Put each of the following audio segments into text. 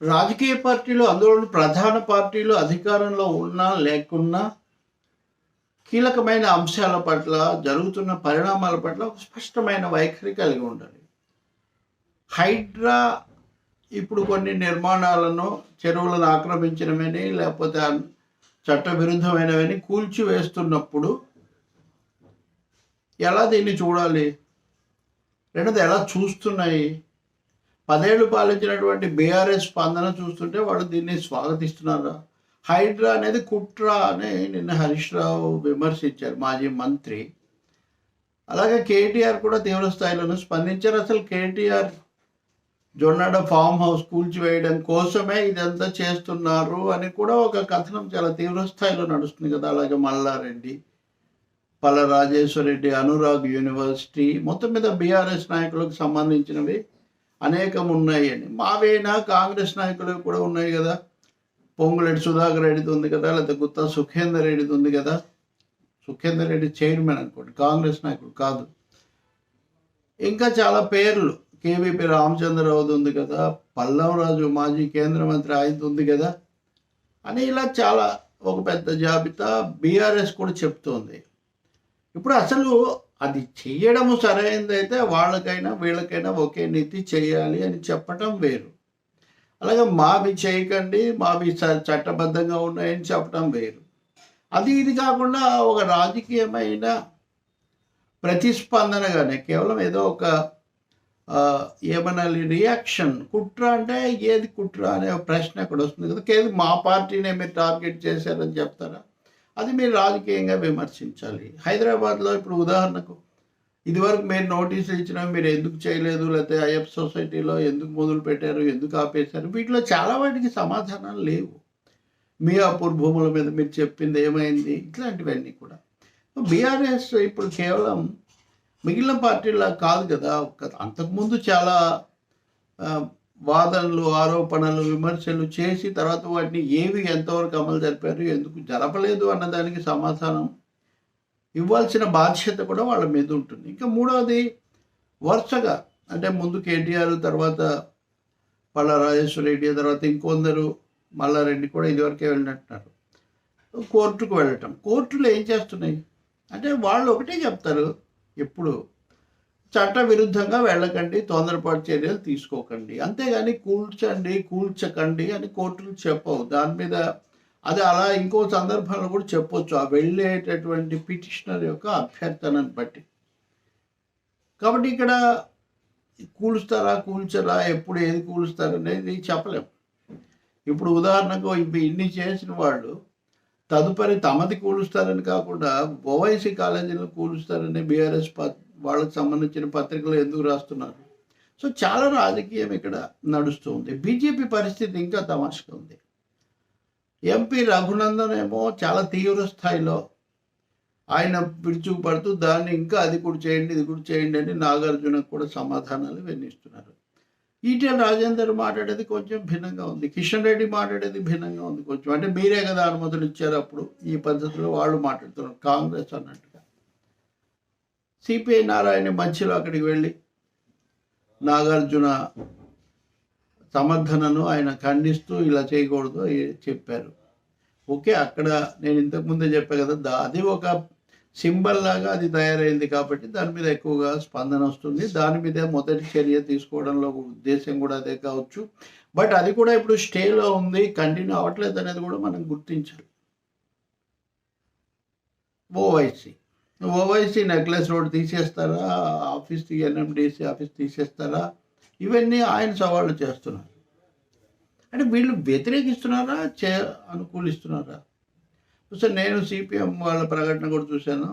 రాజకీయ పార్టీలు అందులో ప్రధాన పార్టీలు అధికారంలో ఉన్నా లేకున్నా కీలకమైన అంశాల పట్ల జరుగుతున్న పరిణామాల పట్ల ఒక స్పష్టమైన వైఖరి కలిగి ఉండాలి. హైడ్రా ఇప్పుడు కొన్ని నిర్మాణాలను చెరువులను ఆక్రమించడమని లేకపోతే చట్టవిరుద్ధమైనవని కూల్చివేస్తున్నప్పుడు ఎలా దీన్ని చూడాలి? రెండోది ఎలా చూస్తున్నాయి? పదేళ్ళు పాలించినటువంటి బీఆర్ఎస్ స్పందన చూస్తుంటే వాళ్ళు దీన్ని స్వాగతిస్తున్నారా? హైడ్రా అనేది కుట్ర అని నిన్న హరీష్ రావు విమర్శించారు మాజీ మంత్రి. అలాగే కేటీఆర్ కూడా తీవ్ర స్థాయిలోనూ స్పందించారు. అసలు కేటీఆర్ జొన్నాడ ఫామ్ హౌస్ కూల్చివేయడం కోసమే ఇదంతా చేస్తున్నారు అని కూడా ఒక కథనం చాలా తీవ్ర స్థాయిలో నడుస్తుంది కదా. అలాగే మల్లారెడ్డి పల్ల రాజేశ్వరరెడ్డి అనురాగ్ యూనివర్సిటీ మొత్తం మీద బీఆర్ఎస్ నాయకులకు సంబంధించినవి. అనేకం ఉన్నాయండి మావేనా కాంగ్రెస్ నాయకులు కూడా ఉన్నాయి కదా? పొంగులెడ్డి సుధాకర్ రెడ్డిది ఉంది కదా? లేకపోతే గుత్తా సుఖేందర్ రెడ్డిది ఉంది కదా? సుఖేందర్ రెడ్డి చైర్మన్ అనుకోండి కాంగ్రెస్ నాయకుడు కాదు. ఇంకా చాలా పేర్లు. కేవీపీ రామచంద్రరావుది ఉంది కదా? పల్లవరాజు మాజీ కేంద్ర మంత్రి ఆయనది ఉంది కదా? అని ఇలా చాలా ఒక పెద్ద జాబితా బీఆర్ఎస్ కూడా చెప్తోంది. ఇప్పుడు అసలు అది చేయడము సరైనదైతే వాళ్ళకైనా వీళ్ళకైనా ఒకే నీతి చేయాలి అని చెప్పటం వేరు. అలాగే మావి చేయకండి మావి చ- చట్టబద్ధంగా ఉన్నాయని చెప్పటం వేరు. అది ఇది కాకుండా ఒక రాజకీయమైన ప్రతిస్పందనగానే కేవలం ఏదో ఒక ఏమనాలి రియాక్షన్ కుట్ర అంటే ఏది కుట్ర అనే ఒక ప్రశ్న ఇక్కడ వస్తుంది కదా. కేవలం మా పార్టీనే మీరు టార్గెట్ చేశారని చెప్తారా? అది మీరు రాజకీయంగా విమర్శించాలి. హైదరాబాద్లో ఇప్పుడు ఉదాహరణకు ఇదివరకు మీరు నోటీసులు ఇచ్చినా మీరు ఎందుకు చేయలేదు? లేకపోతే ఐఎఫ్ సొసైటీలో ఎందుకు మొదలు పెట్టారు? ఎందుకు ఆపేశారు? వీటిలో చాలా వాటికి సమాధానాలు లేవు. మియాపూర్ భూముల మీద మీరు చెప్పింది ఏమైంది? ఇట్లాంటివన్నీ కూడా. బీఆర్ఎస్ ఇప్పుడు కేవలం మిగిలిన పార్టీలా కాదు కదా. అంతకుముందు చాలా వాదనలు ఆరోపణలు విమర్శలు చేసి తర్వాత వాటిని ఏవి ఎంతవరకు అమలు జరిపారు ఎందుకు జరపలేదు అన్నదానికి సమాధానం ఇవ్వాల్సిన బాధ్యత కూడా వాళ్ళ మీద ఉంటుంది. ఇంకా మూడవది వరుసగా అంటే ముందు కేటీఆర్ తర్వాత పళ్ళ రాజేశ్వర రెడ్డి తర్వాత ఇంకొందరు మల్లారెడ్డి కూడా ఇదివరకే వెళ్ళినట్టున్నారు. కోర్టుకు వెళ్ళటం. కోర్టులు ఏం చేస్తున్నాయి? అంటే వాళ్ళు ఒకటే చెప్తారు ఎప్పుడు చట్ట విరుద్ధంగా వెళ్ళకండి తొందరపాటు చర్యలు తీసుకోకండి. అంతేగాని కూల్చండి కూల్చకండి అని కోర్టులు చెప్పవు. దాని మీద అది అలా ఇంకో సందర్భంలో కూడా చెప్పొచ్చు. ఆ వెళ్ళేటటువంటి పిటిషనర్ యొక్క అభ్యర్థనను బట్టి. కాబట్టి ఇక్కడ కూలుస్తారా కూల్చరా ఎప్పుడు ఏది కూలుస్తారా అనేది ఇప్పుడు ఉదాహరణకు ఇన్ని చేసిన వాళ్ళు తదుపరి తమది కూలుస్తారని కాకుండా ఓవైసీ కాలేజీలను కూలుస్తారని బీఆర్ఎస్ వాళ్ళకి సంబంధించిన పత్రికలు ఎందుకు రాస్తున్నారు? సో చాలా రాజకీయం ఇక్కడ నడుస్తుంది బీజేపీ పరిస్థితి ఇంకా తమాషగా ఉంది. ఎంపీ రఘునందన్ ఏమో చాలా తీవ్ర స్థాయిలో ఆయన విరుచుకుపడుతూ దాన్ని ఇంకా అది కూడా చేయండి ఇది కూడా చేయండి అని నాగార్జునకు కూడా సమాధానాలు వెన్నిస్తున్నారు. ఈటెల రాజేందర్ మాట్లాడేది కొంచెం భిన్నంగా ఉంది. కిషన్ రెడ్డి మాట్లాడేది భిన్నంగా ఉంది కొంచెం. అంటే మీరే కదా అనుమతులు ఇచ్చారు అప్పుడు ఈ పద్ధతిలో వాళ్ళు మాట్లాడుతున్నారు. కాంగ్రెస్ అన్నట్టు సిపిఐ నారాయణ మధ్యలో అక్కడికి వెళ్ళి నాగార్జున సమర్థనను ఆయన ఖండిస్తూ ఇలా చేయకూడదు చెప్పారు. ఓకే అక్కడ నేను ఇంతకుముందే చెప్పాను కదా దా- అది ఒక సింబల్ లాగా అది తయారైంది కాబట్టి దాని మీద ఎక్కువగా స్పందన వస్తుంది. దాని మీదే మొదటి చర్య తీసుకోవడంలో ఉద్దేశం కూడా అదే కావచ్చు. బట్ అది కూడా ఇప్పుడు స్టేలో ఉంది కంటిన్యూ అవ్వట్లేదు అనేది కూడా మనం గుర్తించాలి. ఓవైసీ ఓవైసీ నెక్లెస్ రోడ్ తీసేస్తారా? ఆఫీస్ ఎన్ఎండిసి ఆఫీస్ తీసేస్తారా? ఇవన్నీ ఆయన సవాళ్ళు చేస్తున్నారు. అంటే వీళ్ళు వ్యతిరేకిస్తున్నారా? చే అనుకూలిస్తున్నారా? సో నేను సిపిఎం వాళ్ళ ప్రకటన కూడా చూశాను.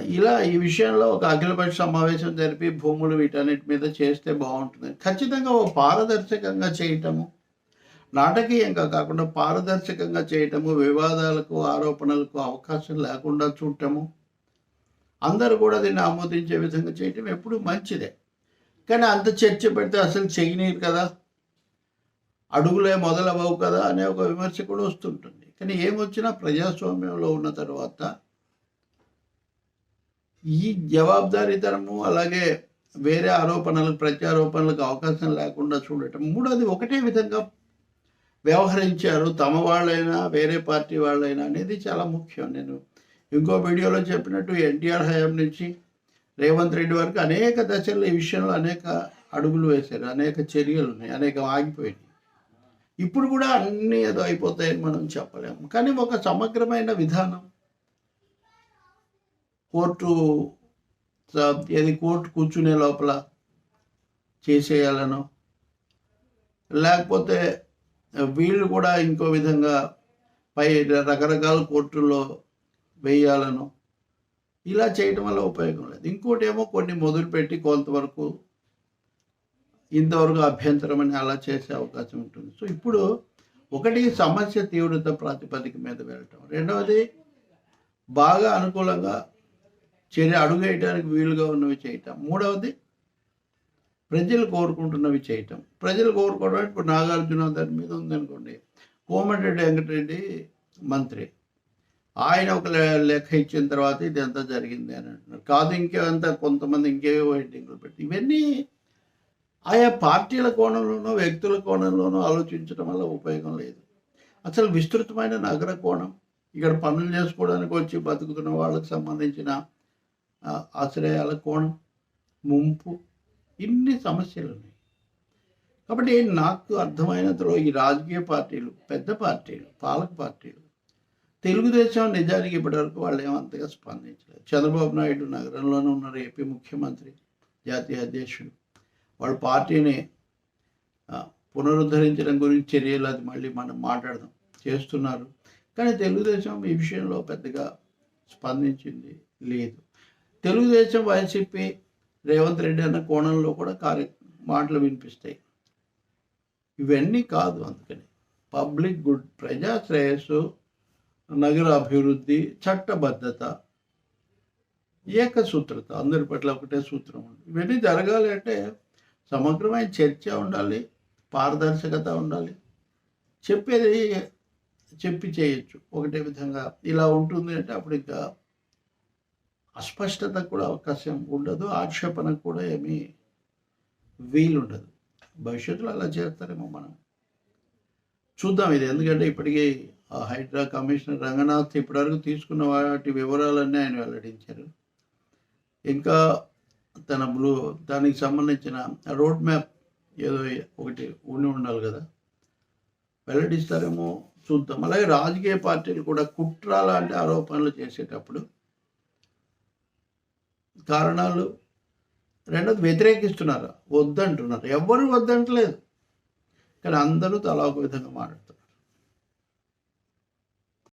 ఇలా ఈ విషయంలో ఒక అఖిలపక్ష సమావేశం జరిపి భూములు వీటన్నిటి మీద చేస్తే బాగుంటుంది. ఖచ్చితంగా ఓ పారదర్శకంగా చేయటము నాటకీయంగా కాకుండా పారదర్శకంగా చేయటము వివాదాలకు ఆరోపణలకు అవకాశం లేకుండా చూడటము. అందరూ కూడా దీన్ని ఆమోదించే విధంగా చేయటం ఎప్పుడు మంచిదే. కానీ అంత చర్చ పెడితే అసలు చేయనీరు కదా. అడుగులే మొదలవవు కదా అనే ఒక విమర్శ కూడా వస్తుంటుంది. కానీ ఏమొచ్చినా ప్రజాస్వామ్యంలో ఉన్న తర్వాత ఈ జవాబుదారీతనము అలాగే వేరే ఆరోపణలకు ప్రత్యారోపణలకు అవకాశం లేకుండా చూడటం. మూడోది ఒకటే విధంగా వ్యవహరించారు. తమ వాళ్ళైనా వేరే పార్టీ వాళ్ళైనా అనేది చాలా ముఖ్యం. నేను ఇంకో వీడియోలో చెప్పినట్టు ఎన్టీఆర్ హయాం నుంచి రేవంత్ రెడ్డి వరకు అనేక దశల్లో ఈ విషయంలో అనేక అడుగులు వేశారు. అనేక చర్యలు ఉన్నాయి. అనేక ఆగిపోయినాయి ఇప్పుడు కూడా అన్నీ ఏదో అయిపోతాయని మనం చెప్పలేము. కానీ ఒక సమగ్రమైన విధానం కోర్టు ఏది కోర్టు కూర్చునే లోపల చేసేయాలనో లేకపోతే వీళ్ళు కూడా ఇంకో విధంగా పై రకరకాల కోర్టుల్లో వేయాలను. ఇలా చేయటం వల్ల ఉపయోగం లేదు. ఇంకోటి ఏమో కొన్ని మొదలుపెట్టి కొంతవరకు ఇంతవరకు అభ్యంతరం అని అలా చేసే అవకాశం ఉంటుంది. సో ఇప్పుడు ఒకటి సమస్య తీవ్రత ప్రాతిపదిక మీద వెళ్ళటం. రెండవది బాగా అనుకూలంగా చర్య అడుగేయడానికి వీలుగా ఉన్నవి చేయటం. మూడవది ప్రజలు కోరుకుంటున్నవి చేయటం. ప్రజలు కోరుకోవడం ఇప్పుడు నాగార్జున దాని మీద ఉందనుకోండి. కోమటిరెడ్డి వెంకటరెడ్డి మంత్రి. ఆయన ఒక లెక్క ఇచ్చిన తర్వాత ఇది అంతా జరిగింది అని అంటున్నారు. కాదు ఇంకేమంతా కొంతమంది ఇంకేవో హెడ్డింగ్లు పెట్టి ఇవన్నీ ఆయా పార్టీల కోణంలోనో వ్యక్తుల కోణంలోనో ఆలోచించడం వల్ల ఉపయోగం లేదు. అసలు విస్తృతమైన నగర కోణం. ఇక్కడ పనులు చేసుకోవడానికి వచ్చి బతుకుతున్న వాళ్ళకి సంబంధించిన ఆశ్రయాల కోణం. ముంపు ఇన్ని సమస్యలు ఉన్నాయి. కాబట్టి నాకు అర్థమైనంతలో ఈ రాజకీయ పార్టీలు పెద్ద పార్టీలు పాలక పార్టీలు తెలుగుదేశం నిజానికి ఇప్పటివరకు వాళ్ళు ఏమంతగా స్పందించలేదు. చంద్రబాబు నాయుడు నగరంలోనే ఉన్నారు ఏపీ ముఖ్యమంత్రి జాతీయ అధ్యక్షుడు. వాళ్ళ పార్టీని పునరుద్ధరించడం గురించి చర్యలు అది మళ్ళీ మనం మాట్లాడదాం. చేస్తున్నారు. కానీ తెలుగుదేశం ఈ విషయంలో పెద్దగా స్పందించింది లేదు. తెలుగుదేశం వైసీపీ రేవంత్ రెడ్డి అన్న కోణంలో కూడా కార్య మాటలు వినిపిస్తాయి. ఇవన్నీ కాదు అందుకని. పబ్లిక్ గుడ్ ప్రజా శ్రేయస్సు నగర అభివృద్ధి చట్టబద్ధత ఏకసూత్రత అందరి పట్ల ఒకటే సూత్రం ఉంది. ఇవన్నీ జరగాలి అంటే సమగ్రమైన చర్చ ఉండాలి పారదర్శకత ఉండాలి. చెప్పేది చెప్పి చేయొచ్చు. ఒకటే విధంగా ఇలా ఉంటుంది అంటే అప్పుడు ఇంకా అస్పష్టత కూడా అవకాశం ఉండదు ఆక్షేపణకు కూడా ఏమీ వీలుండదు. భవిష్యత్తులో అలా చేస్తారేమో మనం. చూద్దాం ఇది ఎందుకంటే ఇప్పటికీ ఆ హైడ్రా కమిషనర్ రంగనాథ్ ఇప్పటివరకు తీసుకున్న వాటి వివరాలన్నీ ఆయన వెల్లడించారు. ఇంకా తన బ్లూ దానికి సంబంధించిన రోడ్ మ్యాప్ ఏదో ఒకటి ఉండి ఉండాలి కదా. వెల్లడిస్తారేమో చూద్దాం. అలాగే రాజకీయ పార్టీలు కూడా కుట్ర లాంటి ఆరోపణలు చేసేటప్పుడు కారణాలు. రెండోది వ్యతిరేకిస్తున్నారు. వద్దంటున్నారు. ఎవరు వద్దంటలేదు. కానీ అందరూ తలా ఒక విధంగా మాట్లాడుతున్నారు.